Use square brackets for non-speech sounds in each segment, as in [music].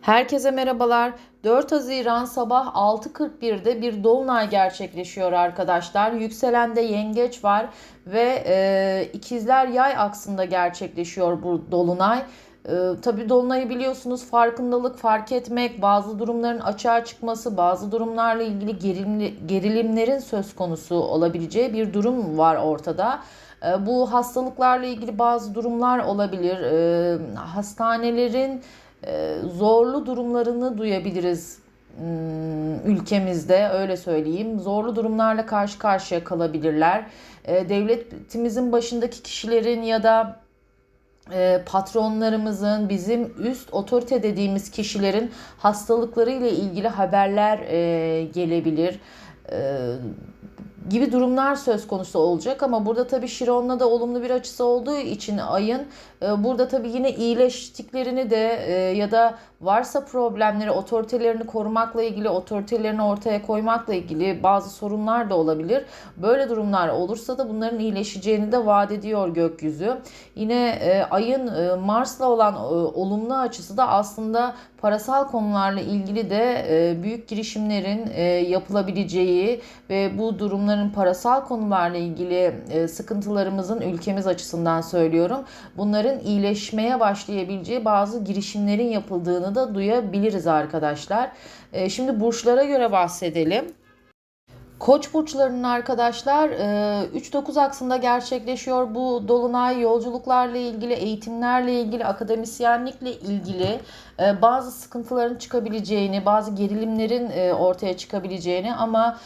Herkese merhabalar. 4 Haziran sabah 6.41'de bir dolunay gerçekleşiyor arkadaşlar. Yükselende yengeç var ve e, ikizler yay aksında gerçekleşiyor bu dolunay. E, tabii dolunayı biliyorsunuz farkındalık, fark etmek, bazı durumların açığa çıkması, bazı durumlarla ilgili gerilimli, gerilimlerin söz konusu olabileceği bir durum var ortada. E, bu hastalıklarla ilgili bazı durumlar olabilir. E, hastanelerin zorlu durumlarını duyabiliriz hmm, ülkemizde öyle söyleyeyim. Zorlu durumlarla karşı karşıya kalabilirler. E, devletimizin başındaki kişilerin ya da e, patronlarımızın, bizim üst otorite dediğimiz kişilerin hastalıkları ile ilgili haberler gelebilir gibi durumlar söz konusu olacak ama burada tabii Şiron'la da olumlu bir açısı olduğu için ayın e, burada tabii yine iyileştiklerini de e, ya da varsa problemleri otoritelerini korumakla ilgili otoritelerini ortaya koymakla ilgili bazı sorunlar da olabilir. Böyle durumlar olursa da bunların iyileşeceğini de vaat ediyor gökyüzü. Yine e, ayın Mars'la olan olumlu açısı da aslında parasal konularla ilgili de büyük girişimlerin yapılabileceği ve bu durumların parasal konularla ilgili sıkıntılarımızın ülkemiz açısından söylüyorum. Bunların iyileşmeye başlayabileceği bazı girişimlerin yapıldığını da duyabiliriz arkadaşlar. Ee, şimdi burçlara göre bahsedelim. Koç burçlarının arkadaşlar 3-9 e, aksında gerçekleşiyor bu dolunay yolculuklarla ilgili, eğitimlerle ilgili, akademisyenlikle ilgili e, bazı sıkıntıların çıkabileceğini, bazı gerilimlerin e, ortaya çıkabileceğini ama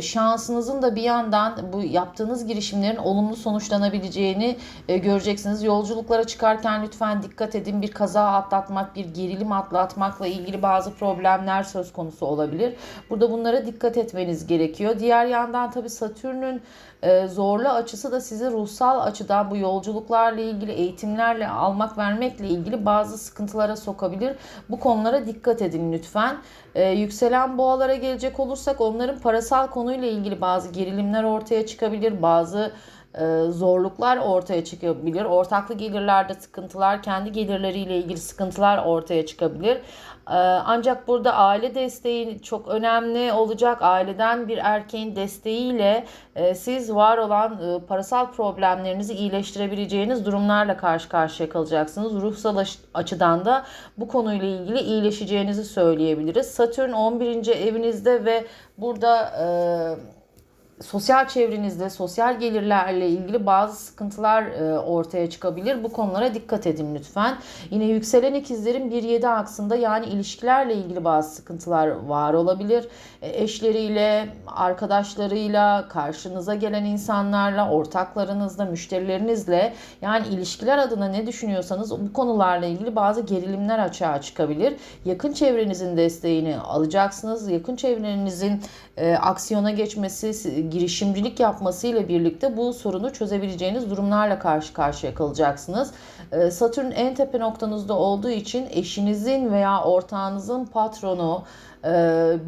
şansınızın da bir yandan bu yaptığınız girişimlerin olumlu sonuçlanabileceğini göreceksiniz. Yolculuklara çıkarken lütfen dikkat edin. Bir kaza atlatmak, bir gerilim atlatmakla ilgili bazı problemler söz konusu olabilir. Burada bunlara dikkat etmeniz gerekiyor. Diğer yandan tabii Satürn'ün e, zorlu açısı da sizi ruhsal açıdan bu yolculuklarla ilgili eğitimlerle almak vermekle ilgili bazı sıkıntılara sokabilir. Bu konulara dikkat edin lütfen. E, yükselen boğalara gelecek olursak onların parasal konuyla ilgili bazı gerilimler ortaya çıkabilir. Bazı e, zorluklar ortaya çıkabilir. Ortaklı gelirlerde sıkıntılar, kendi gelirleriyle ilgili sıkıntılar ortaya çıkabilir. E, ancak burada aile desteği çok önemli olacak. Aileden bir erkeğin desteğiyle e, siz var olan parasal problemlerinizi iyileştirebileceğiniz durumlarla karşı karşıya kalacaksınız. Ruhsal açıdan da bu konuyla ilgili iyileşeceğinizi söyleyebiliriz. Satürn 11. evinizde ve burada sosyal çevrenizde sosyal gelirlerle ilgili bazı sıkıntılar e, ortaya çıkabilir. Bu konulara dikkat edin lütfen. Yine yükselen ikizlerin 1-7 aksında yani ilişkilerle ilgili bazı sıkıntılar var olabilir. E, eşleriyle, arkadaşlarıyla, karşınıza gelen insanlarla, ortaklarınızla, müşterilerinizle yani ilişkiler adına ne düşünüyorsanız bu konularla ilgili bazı gerilimler açığa çıkabilir. Yakın çevrenizin desteğini alacaksınız. Yakın çevrenizin e, aksiyona geçmesi, girişimcilik yapmasıyla birlikte bu sorunu çözebileceğiniz durumlarla karşı karşıya kalacaksınız. Ee, Satürn en tepe noktanızda olduğu için eşinizin veya ortağınızın patronu, e,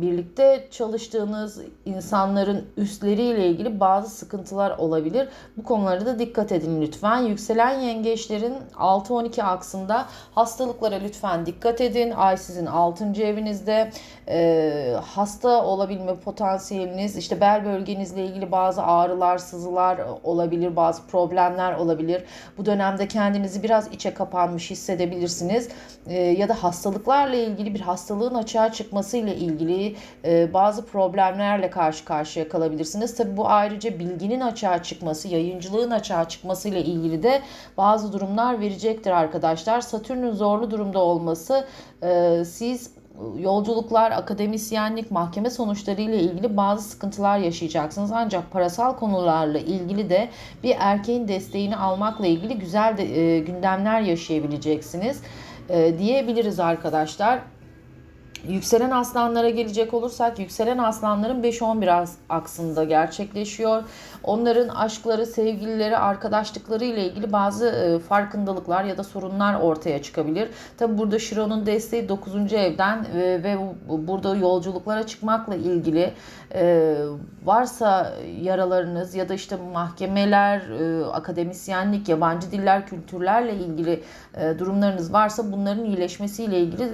birlikte çalıştığınız insanların üstleriyle ilgili bazı sıkıntılar olabilir. Bu konulara da dikkat edin lütfen. Yükselen yengeçlerin 6-12 aksında hastalıklara lütfen dikkat edin. Ay sizin 6. evinizde e, hasta olabilme potansiyeliniz işte bel bölgenizle ilgili bazı ağrılar, sızılar olabilir, bazı problemler olabilir. Bu dönemde kendinizi biraz içe kapanmış hissedebilirsiniz. E, ya da hastalıklarla ilgili bir hastalığın açığa çıkması ile ilgili e, bazı problemlerle karşı karşıya kalabilirsiniz. Tabi bu ayrıca bilginin açığa çıkması, yayıncılığın açığa çıkması ile ilgili de bazı durumlar verecektir arkadaşlar. Satürn'ün zorlu durumda olması e, siz yolculuklar, akademisyenlik, mahkeme sonuçları ile ilgili bazı sıkıntılar yaşayacaksınız. Ancak parasal konularla ilgili de bir erkeğin desteğini almakla ilgili güzel de, e, gündemler yaşayabileceksiniz e, diyebiliriz arkadaşlar. Yükselen aslanlara gelecek olursak yükselen aslanların 5-11 as- aksında gerçekleşiyor. Onların aşkları, sevgilileri, arkadaşlıkları ile ilgili bazı e, farkındalıklar ya da sorunlar ortaya çıkabilir. Tabi burada Şiron'un desteği 9. evden e, ve bu- burada yolculuklara çıkmakla ilgili e, varsa yaralarınız ya da işte mahkemeler, akademisyenlik, yabancı diller, kültürlerle ilgili durumlarınız varsa bunların iyileşmesiyle ilgili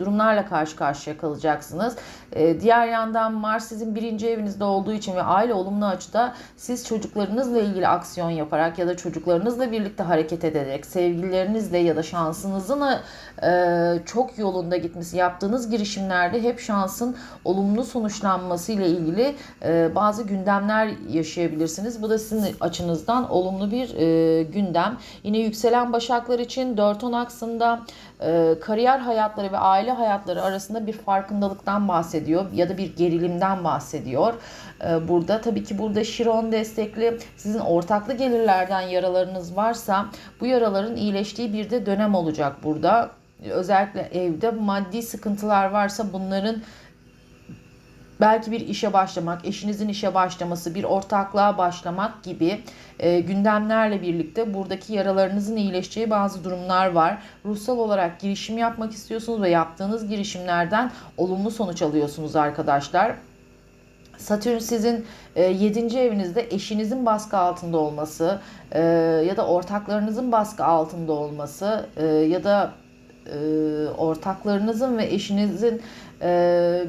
durumlarla karşı karşıya kalacaksınız. E, diğer yandan Mars sizin birinci evinizde olduğu için ve aile olumlu açıda siz çocuklarınızla ilgili aksiyon yaparak ya da çocuklarınızla birlikte hareket ederek sevgililerinizle ya da şansınızın e, çok yolunda gitmesi yaptığınız girişimlerde hep şansın olumlu sonuçlanması ile ilgili e, bazı gündemler yaşayabilirsiniz. Bu da sizin açınızdan olumlu bir e, gündem. Yine yükselen başaklar için 4-10 aksında kariyer hayatları ve aile hayatları arasında bir farkındalıktan bahsediyor ya da bir gerilimden bahsediyor. E, burada tabii ki burada Şiron destekli sizin ortaklı gelirlerden yaralarınız varsa bu yaraların iyileştiği bir de dönem olacak burada. Özellikle evde maddi sıkıntılar varsa bunların belki bir işe başlamak, eşinizin işe başlaması, bir ortaklığa başlamak gibi e, gündemlerle birlikte buradaki yaralarınızın iyileşeceği bazı durumlar var. Ruhsal olarak girişim yapmak istiyorsunuz ve yaptığınız girişimlerden olumlu sonuç alıyorsunuz arkadaşlar. Satürn sizin 7. evinizde eşinizin baskı altında olması e, ya da ortaklarınızın baskı altında olması e, ya da e, ortaklarınızın ve eşinizin e,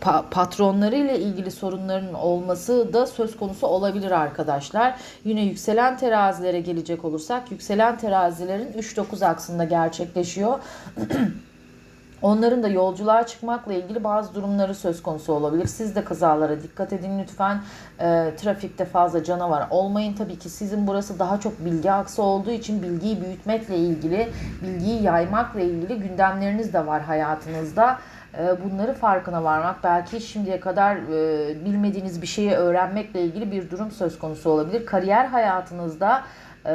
pa- patronları ile ilgili sorunların olması da söz konusu olabilir arkadaşlar. Yine yükselen terazilere gelecek olursak yükselen terazilerin 3-9 aksında gerçekleşiyor. [clears throat] Onların da yolculuğa çıkmakla ilgili bazı durumları söz konusu olabilir. Siz de kazalara dikkat edin lütfen. E, trafikte fazla canavar olmayın. Tabii ki sizin burası daha çok bilgi aksı olduğu için bilgiyi büyütmekle ilgili, bilgiyi yaymakla ilgili gündemleriniz de var hayatınızda. E, bunları farkına varmak belki şimdiye kadar e, bilmediğiniz bir şeyi öğrenmekle ilgili bir durum söz konusu olabilir. Kariyer hayatınızda e,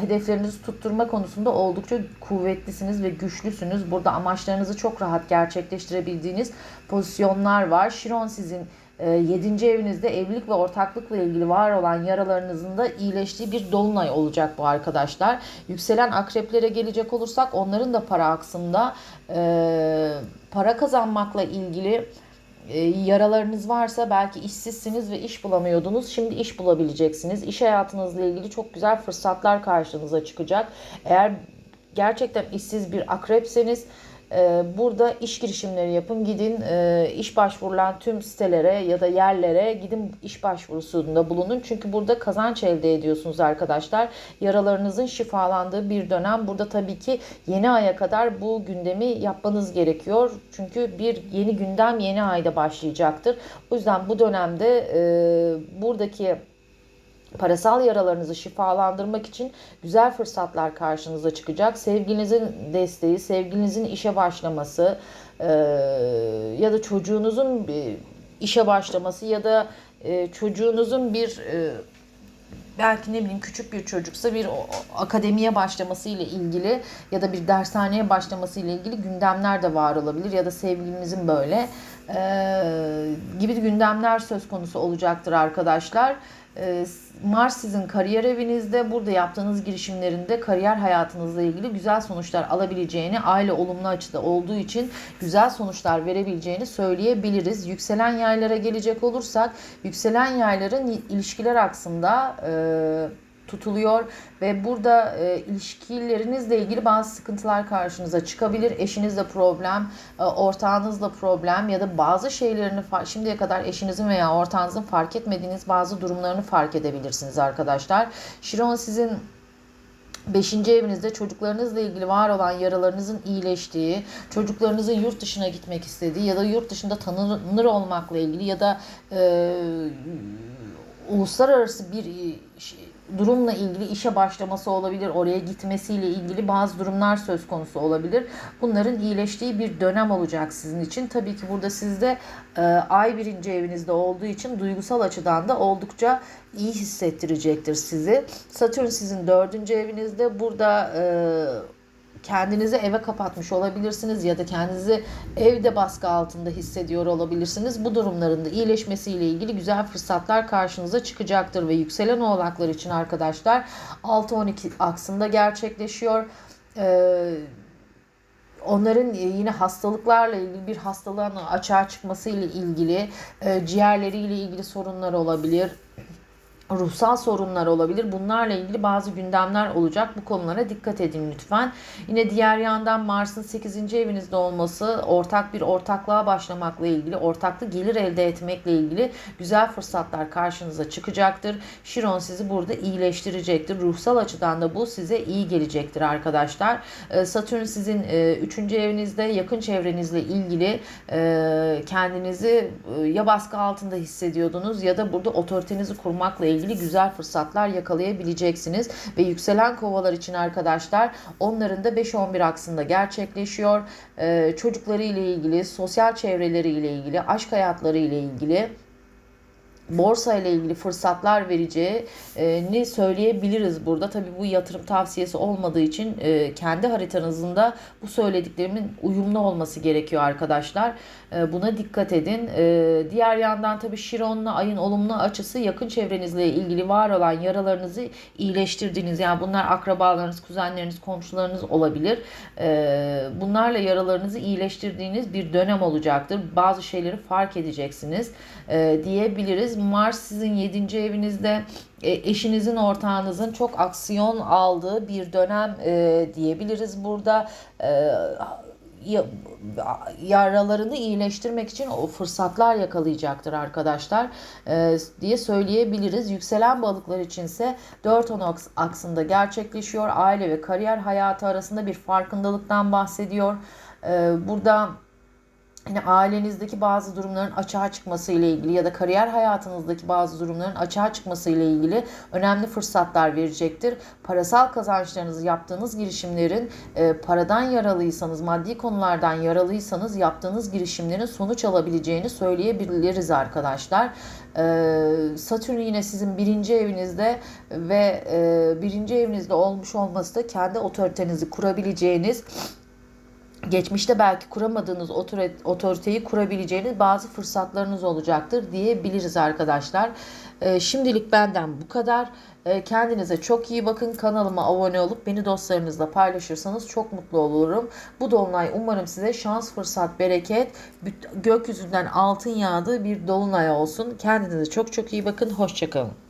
hedeflerinizi tutturma konusunda oldukça kuvvetlisiniz ve güçlüsünüz. Burada amaçlarınızı çok rahat gerçekleştirebildiğiniz pozisyonlar var. Şiron sizin 7. evinizde evlilik ve ortaklıkla ilgili var olan yaralarınızın da iyileştiği bir dolunay olacak bu arkadaşlar. Yükselen akreplere gelecek olursak onların da para aksında e, para kazanmakla ilgili e, yaralarınız varsa belki işsizsiniz ve iş bulamıyordunuz. Şimdi iş bulabileceksiniz. İş hayatınızla ilgili çok güzel fırsatlar karşınıza çıkacak. Eğer gerçekten işsiz bir akrepseniz burada iş girişimleri yapın. Gidin e, iş başvurulan tüm sitelere ya da yerlere gidin iş başvurusunda bulunun. Çünkü burada kazanç elde ediyorsunuz arkadaşlar. Yaralarınızın şifalandığı bir dönem. Burada tabii ki yeni aya kadar bu gündemi yapmanız gerekiyor. Çünkü bir yeni gündem yeni ayda başlayacaktır. O yüzden bu dönemde e, buradaki parasal yaralarınızı şifalandırmak için güzel fırsatlar karşınıza çıkacak. Sevgilinizin desteği, sevgilinizin işe başlaması e, ya da çocuğunuzun bir işe başlaması ya da e, çocuğunuzun bir e, belki ne bileyim küçük bir çocuksa bir akademiye başlaması ile ilgili ya da bir dershaneye başlaması ile ilgili gündemler de var olabilir ya da sevgilimizin böyle e, gibi gündemler söz konusu olacaktır arkadaşlar. E, Mars sizin kariyer evinizde burada yaptığınız girişimlerinde kariyer hayatınızla ilgili güzel sonuçlar alabileceğini aile olumlu açıda olduğu için güzel sonuçlar verebileceğini söyleyebiliriz. Yükselen yaylara gelecek olursak yükselen yayların ilişkiler aksında e, tutuluyor ve burada e, ilişkilerinizle ilgili bazı sıkıntılar karşınıza çıkabilir. Eşinizle problem, e, ortağınızla problem ya da bazı şeylerini şimdiye kadar eşinizin veya ortağınızın fark etmediğiniz bazı durumlarını fark edebilirsiniz arkadaşlar. Şiron sizin Beşinci evinizde çocuklarınızla ilgili var olan yaralarınızın iyileştiği, çocuklarınızın yurt dışına gitmek istediği ya da yurt dışında tanınır olmakla ilgili ya da e, uluslararası bir şey- durumla ilgili işe başlaması olabilir, oraya gitmesiyle ilgili bazı durumlar söz konusu olabilir. Bunların iyileştiği bir dönem olacak sizin için. Tabii ki burada sizde e, ay birinci evinizde olduğu için duygusal açıdan da oldukça iyi hissettirecektir sizi. Satürn sizin dördüncü evinizde. Burada e, kendinizi eve kapatmış olabilirsiniz ya da kendinizi evde baskı altında hissediyor olabilirsiniz. Bu durumların da iyileşmesiyle ilgili güzel fırsatlar karşınıza çıkacaktır ve yükselen oğlaklar için arkadaşlar 6-12 aksında gerçekleşiyor. Ee, onların yine hastalıklarla ilgili bir hastalığın açığa çıkması ile ilgili e, ciğerleriyle ilgili sorunlar olabilir ruhsal sorunlar olabilir. Bunlarla ilgili bazı gündemler olacak. Bu konulara dikkat edin lütfen. Yine diğer yandan Mars'ın 8. evinizde olması ortak bir ortaklığa başlamakla ilgili, ortaklı gelir elde etmekle ilgili güzel fırsatlar karşınıza çıkacaktır. Şiron sizi burada iyileştirecektir. Ruhsal açıdan da bu size iyi gelecektir arkadaşlar. Ee, Satürn sizin 3. evinizde yakın çevrenizle ilgili e, kendinizi e, ya baskı altında hissediyordunuz ya da burada otoritenizi kurmakla ilgili güzel fırsatlar yakalayabileceksiniz. Ve yükselen kovalar için arkadaşlar onların da 5-11 aksında gerçekleşiyor. Ee, çocukları ile ilgili, sosyal çevreleri ile ilgili, aşk hayatları ile ilgili borsa ile ilgili fırsatlar vereceğini söyleyebiliriz burada. Tabi bu yatırım tavsiyesi olmadığı için e, kendi haritanızın da bu söylediklerimin uyumlu olması gerekiyor arkadaşlar. E, buna dikkat edin. E, diğer yandan tabi Şiron'la ayın olumlu açısı yakın çevrenizle ilgili var olan yaralarınızı iyileştirdiğiniz yani bunlar akrabalarınız, kuzenleriniz, komşularınız olabilir. Bunlarla yaralarınızı iyileştirdiğiniz bir dönem olacaktır. Bazı şeyleri fark edeceksiniz diyebiliriz. Mars sizin 7. evinizde e, eşinizin ortağınızın çok aksiyon aldığı bir dönem e, diyebiliriz burada. E, yaralarını iyileştirmek için o fırsatlar yakalayacaktır arkadaşlar e, diye söyleyebiliriz. Yükselen balıklar içinse 4-10 aksında gerçekleşiyor. Aile ve kariyer hayatı arasında bir farkındalıktan bahsediyor. E, burada Hani ailenizdeki bazı durumların açığa çıkması ile ilgili ya da kariyer hayatınızdaki bazı durumların açığa çıkması ile ilgili önemli fırsatlar verecektir. Parasal kazançlarınızı yaptığınız girişimlerin e, paradan yaralıysanız, maddi konulardan yaralıysanız yaptığınız girişimlerin sonuç alabileceğini söyleyebiliriz arkadaşlar. E, Satürn yine sizin birinci evinizde ve e, birinci evinizde olmuş olması da kendi otoritenizi kurabileceğiniz geçmişte belki kuramadığınız otoriteyi kurabileceğiniz bazı fırsatlarınız olacaktır diyebiliriz arkadaşlar. Ee, şimdilik benden bu kadar. Ee, kendinize çok iyi bakın. Kanalıma abone olup beni dostlarınızla paylaşırsanız çok mutlu olurum. Bu dolunay umarım size şans, fırsat, bereket, gökyüzünden altın yağdığı bir dolunay olsun. Kendinize çok çok iyi bakın. Hoşçakalın.